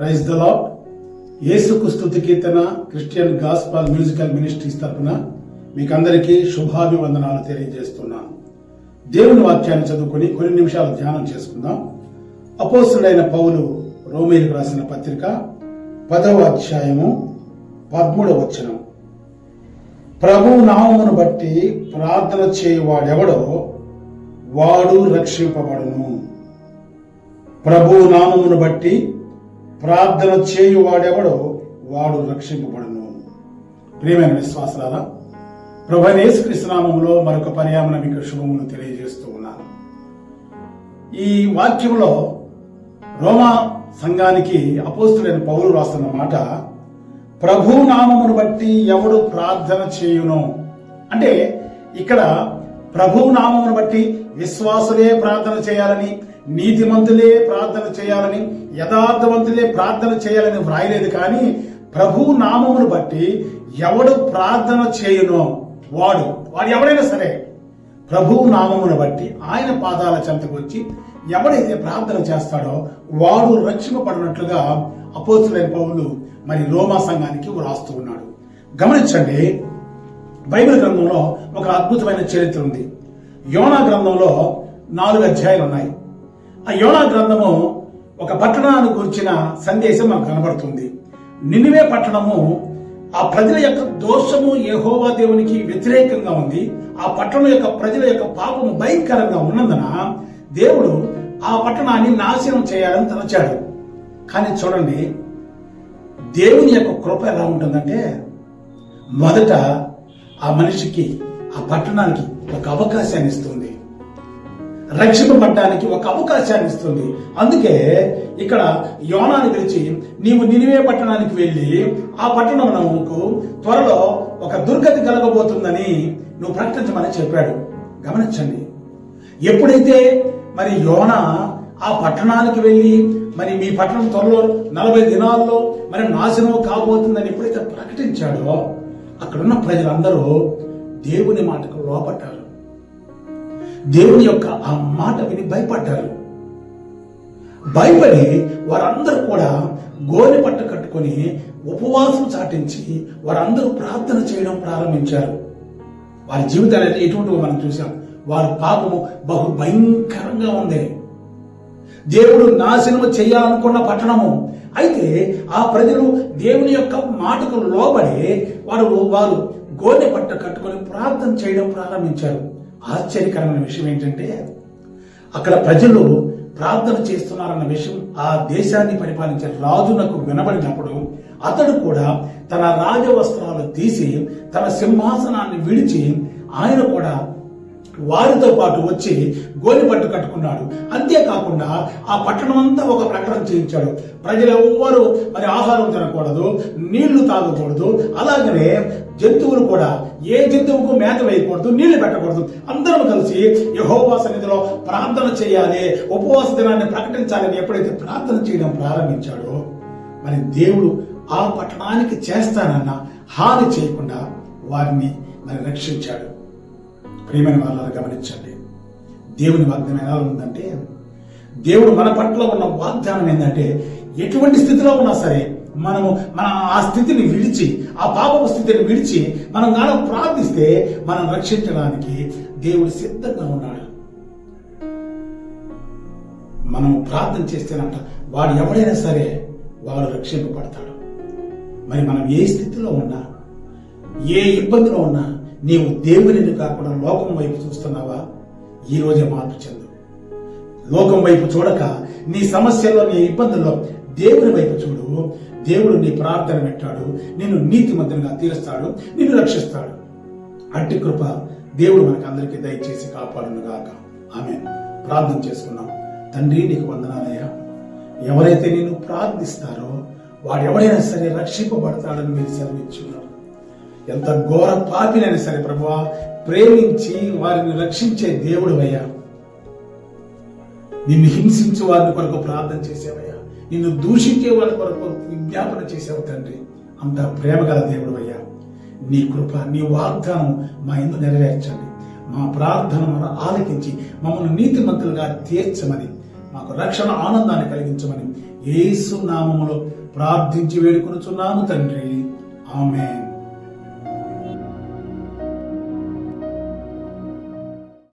Rice the lord యేసుకు స్థుతి కీర్తన క్రిస్టియన్ గాస్పాల్ మ్యూజికల్ మినిస్ట్రీస్ తరఫున మీకందరికీ శుభాభివందనాలు తెలియజేస్తున్నాను. దేవుని వాక్యాన్ని చదువుకొని కొన్ని నిమిషాలు ధ్యానం చేసుకుందాం. అపోసుడైన పౌలు రోమేలకు రాసిన పత్రిక పదవ అధ్యాయము పదమూడవ వచనం. ప్రభు నామమును బట్టి ప్రార్థన చేయువాడెవడో వాడు రక్షింపబడును. ప్రభు నామమును బట్టి ప్రార్థన చేయువాడెవడో వాడు రక్షింపబడును. ప్రియమైన విశ్వాసరాదా ప్రభు కృష్ణనామంలో మరొక పర్యామన మీకు శుభమును తెలియజేస్తూ ఉన్నాను. ఈ వాక్యంలో రోమా సంఘానికి అపోస్తులైన పౌరులు రాస్తున్న మాట ప్రభు నామమును బట్టి ఎవడు ప్రార్థన చేయును? అంటే ఇక్కడ ప్రభు నామమును బట్టి విశ్వాసులే ప్రార్థన చేయాలని నీతిమంతులే ప్రార్థన చేయాలని యథార్థవంతులే ప్రార్థన చేయాలని వ్రాయలేదు కానీ ప్రభు నామమును బట్టి ఎవడు ప్రార్థన చేయను వాడు వాడు ఎవడైనా సరే ప్రభు నామమును బట్టి ఆయన పాదాల చెంతకు వచ్చి ఎవడైతే ప్రార్థన చేస్తాడో వాడు రక్షింపబడినట్లుగా అపోతులైన పౌలు మరి రోమా సంఘానికి వ్రాస్తూ ఉన్నాడు. గమనించండి బైబిల్ గ్రంథంలో ఒక అద్భుతమైన చరిత్ర ఉంది. యోనా గ్రంథంలో నాలుగు అధ్యాయాలు ఉన్నాయి. ఆ యోనా గ్రంథము ఒక పట్టణాన్ని గురించిన సందేశం మనకు కనబడుతుంది. నినివే పట్టణము ఆ ప్రజల యొక్క దోషము యహోవా దేవునికి వ్యతిరేకంగా ఉంది. ఆ పట్టణం యొక్క ప్రజల యొక్క పాపము భయంకరంగా ఉన్నందున దేవుడు ఆ పట్టణాన్ని నాశనం చేయాలని తలచాడు. కానీ చూడండి దేవుని యొక్క కృప ఎలా ఉంటుందంటే మొదట ఆ మనిషికి ఆ పట్టణానికి ఒక అవకాశాన్ని ఇస్తుంది. రక్షింపబడ్డానికి ఒక అవకాశాన్ని ఇస్తుంది. అందుకే ఇక్కడ యోనాన్ని పిలిచి నీవు నినివే పట్టణానికి వెళ్ళి ఆ పట్టణమునకు త్వరలో ఒక దుర్గతి కలగబోతుందని నువ్వు ప్రకటించమని చెప్పాడు. గమనించండి. ఎప్పుడైతే మరి యోన ఆ పట్టణానికి వెళ్ళి మరి మీ పట్టణం త్వరలో నలభై దినాల్లో మరి నాశనం కాబోతుందని ఎప్పుడైతే ప్రకటించాడో అక్కడున్న ప్రజలందరూ దేవుని మాటకు లోపడ్డారు దేవుని యొక్క ఆ మాట విని భయపడ్డారు. భయపడి వారందరూ కూడా గోని పట్ట కట్టుకొని ఉపవాసం చాటించి వారందరూ ప్రార్థన చేయడం ప్రారంభించారు. వారి జీవితాలు అయితే ఎటువంటివో మనం చూసాం వారి పాపము బహు భయంకరంగా ఉంది. దేవుడు నాశనము చేయాలనుకున్న పట్టణము అయితే ఆ ప్రజలు దేవుని యొక్క మాటకు లోబడి వారు వారు గోనె పట్ట కట్టుకొని ప్రార్థన చేయడం ప్రారంభించారు. ఆశ్చర్యకరమైన విషయం ఏంటంటే అక్కడ ప్రజలు ప్రార్థన చేస్తున్నారన్న విషయం ఆ దేశాన్ని పరిపాలించే రాజునకు వినబడినప్పుడు అతడు కూడా తన రాజవస్త్రాలు తీసి తన సింహాసనాన్ని విడిచి ఆయన కూడా వారితో పాటు వచ్చి గోలి పట్టు కట్టుకున్నాడు. అంతేకాకుండా ఆ పట్టణం అంతా ఒక ప్రకటన చేయించాడు. ప్రజలు ఎవ్వరూ మరి ఆహారం తినకూడదు నీళ్ళు తాగకూడదు అలాగనే జంతువులు కూడా ఏ జంతువుకు మేత వేయకూడదు నీళ్ళు పెట్టకూడదు. అందరం కలిసి యహోవా సన్నిధిలో ప్రార్థన చేయాలి ఉపవాస దినాన్ని ప్రకటించాలని ఎప్పుడైతే ప్రార్థన చేయడం ప్రారంభించాడో మరి దేవుడు ఆ పట్టణానికి చేస్తానన్న హాని చేయకుండా వారిని మరి రక్షించాడు. ప్రేమైన వాళ్ళని గమనించండి. దేవుని వాగ్దానం ఎలా ఉందంటే దేవుడు మన పట్ల ఉన్న వాగ్దానం ఏంటంటే ఎటువంటి స్థితిలో ఉన్నా సరే మనము మన ఆ స్థితిని విడిచి ఆ పాపపు స్థితిని విడిచి మనం గాన ప్రార్థిస్తే మనం రక్షించడానికి దేవుడు సిద్ధంగా ఉన్నాడు. మనం ప్రార్థన చేస్తేనంట వాడు ఎవడైనా సరే వాడు రక్షింపబడతాడు. మరి మనం ఏ స్థితిలో ఉన్నా ఏ ఇబ్బందిలో ఉన్నా నీవు దేవునిని కాకుండా లోకం వైపు చూస్తున్నావా? ఈ రోజే మార్పు చెందు. లోకం వైపు చూడక నీ సమస్యల్లో నీ ఇబ్బందుల్లో దేవుని వైపు చూడు. దేవుడు నీ ప్రార్థన పెట్టాడు నిన్ను నీతిమంతునిగా తీరుస్తాడు. నిన్ను రక్షిస్తాడు. అట్టి కృప దేవుడు మనకు అందరికీ దయచేసి కాపాడునుగాక. ఆమె ప్రార్థన చేసుకున్నాం. తండ్రి నీకు వందనాలయ్యా. ఎవరైతే నేను ప్రార్థిస్తారో వాడు ఎవడైనా సరే రక్షింపబడతాడని మీరు సెలవిచ్చున్నారు. ఎంత ఘోర పాపినైనా సరే ప్రభువా ప్రేమించి వారిని రక్షించే దేవుడు అయ్యా నిన్ను హింసించే వారిని కొరకు ప్రార్థన చేసేవయ్యా నిన్ను దూషించే వారి కొరకు విజ్ఞాపన చేసావు తండ్రి. అంత ప్రేమ గల దేవుడు అయ్యా నీ కృప నీ వాగ్దానం మా ఇందు నెరవేర్చండి. మా ప్రార్థన ఆలకించి మమ్మల్ని నీతిమంతులుగా తీర్చమని మాకు రక్షణ ఆనందాన్ని కలిగించమని ఏసు నామములో ప్రార్థించి వేడుకొనుచున్నాము తండ్రి. ఆమెన్.